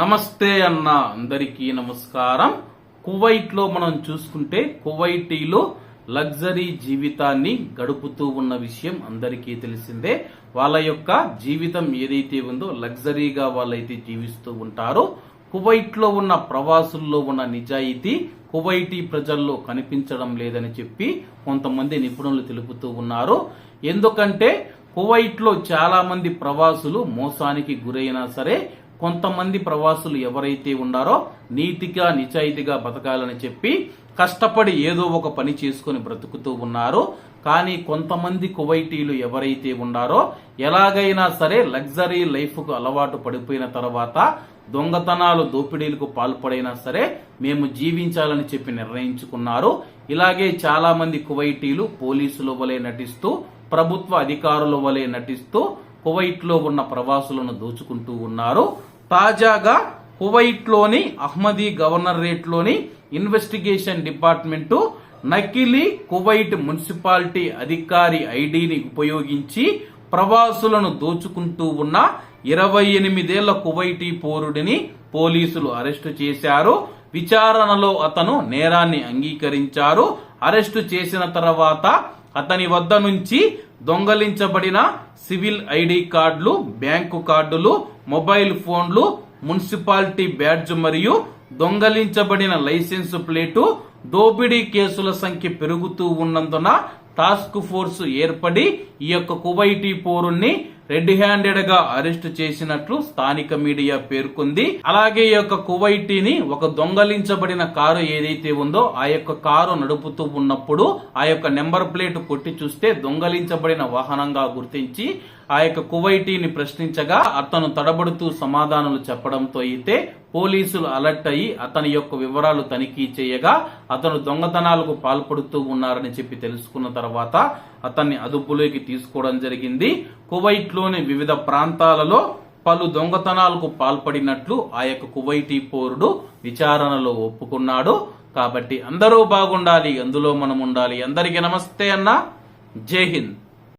నమస్తే అన్న అందరికీ నమస్కారం. కువైట్లో మనం చూసుకుంటే కువైటీలో లగ్జరీ జీవితాన్ని గడుపుతూ ఉన్న విషయం అందరికీ తెలిసిందే. వాళ్ళ యొక్క జీవితం ఏదైతే ఉందో లగ్జరీగా వాళ్ళైతే జీవిస్తూ ఉంటారో కువైట్లో ఉన్న ప్రవాసుల్లో ఉన్న నిజాయితీ కువైటీ ప్రజల్లో కనిపించడం లేదని చెప్పి కొంతమంది నిపుణులు తెలుపుతూ ఉన్నారు. ఎందుకంటే కువైట్లో చాలా మంది ప్రవాసులు మోసానికి గురైనా సరే కొంతమంది ప్రవాసులు ఎవరైతే ఉన్నారో నీతిగా నిజాయితీగా బతకాలని చెప్పి కష్టపడి ఏదో ఒక పని చేసుకొని బ్రతుకుతూ ఉన్నారు. కానీ కొంతమంది కువైటీలు ఎవరైతే ఉన్నారో ఎలాగైనా సరే లగ్జరీ లైఫ్కు అలవాటు పడిపోయిన తర్వాత దొంగతనాలు దోపిడీలకు పాల్పడైనా సరే మేము జీవించాలని చెప్పి నిర్ణయించుకున్నారు. ఇలాగే చాలా మంది కువైటీలు పోలీసుల వలె నటిస్తూ ప్రభుత్వ అధికారుల వలె నటిస్తూ కువైట్లో ఉన్న ప్రవాసులను దోచుకుంటూ ఉన్నారు. తాజాగా కువైట్లోని అహ్మదీ గవర్నరేట్లోని ఇన్వెస్టిగేషన్ డిపార్ట్మెంటు నకిలీ కువైట్ మున్సిపాలిటీ అధికారి ఐడిని ఉపయోగించి ప్రవాసులను దోచుకుంటూ ఉన్న ఇరవై ఎనిమిదేళ్ళ కువైటీ పౌరుడిని పోలీసులు అరెస్టు చేశారు. విచారణలో అతను నేరాన్ని అంగీకరించారు. అరెస్టు చేసిన తర్వాత అతని వద్ద నుంచి దొంగలించబడిన సివిల్ ఐడి కార్డులు బ్యాంకు కార్డులు మొబైల్ ఫోన్లు మున్సిపాలిటీ బ్యాడ్జ్ మరియు దొంగలించబడిన లైసెన్స్ ప్లేటు దోపిడీ కేసుల సంఖ్య పెరుగుతూ ఉన్నందున టాస్క్ ఫోర్స్ ఏర్పడి ఈ యొక్క కువైటీ పోరుణ్ణి రెడ్ హ్యాండెడ్గా అరెస్ట్ చేసినట్లు స్థానిక మీడియా పేర్కొంది. అలాగే ఈ యొక్క కువైటీని ఒక దొంగలించబడిన కారు ఏదైతే ఉందో ఆ యొక్క కారు నడుపుతూ ఉన్నప్పుడు ఆ యొక్క నెంబర్ ప్లేట్ కొట్టి చూస్తే దొంగలించబడిన వాహనంగా గుర్తించి ఆ యొక్క కువైటీని ప్రశ్నించగా అతను తడబడుతూ సమాధానాలు చెప్పడంతో అయితే పోలీసులు అలర్ట్ అయ్యి అతని యొక్క వివరాలు తనిఖీ చేయగా అతను దొంగతనాలకు పాల్పడుతూ ఉన్నారని చెప్పి తెలుసుకున్న తర్వాత అతన్ని అదుపులోకి తీసుకోవడం జరిగింది. కువైట్లోని వివిధ ప్రాంతాలలో పలు దొంగతనాలకు పాల్పడినట్లు ఆ యొక్క కువైటీ పౌరుడు విచారణలో ఒప్పుకున్నాడు. కాబట్టి అందరూ బాగుండాలి అందులో మనం ఉండాలి. అందరికీ నమస్తే అన్న. జై హింద్.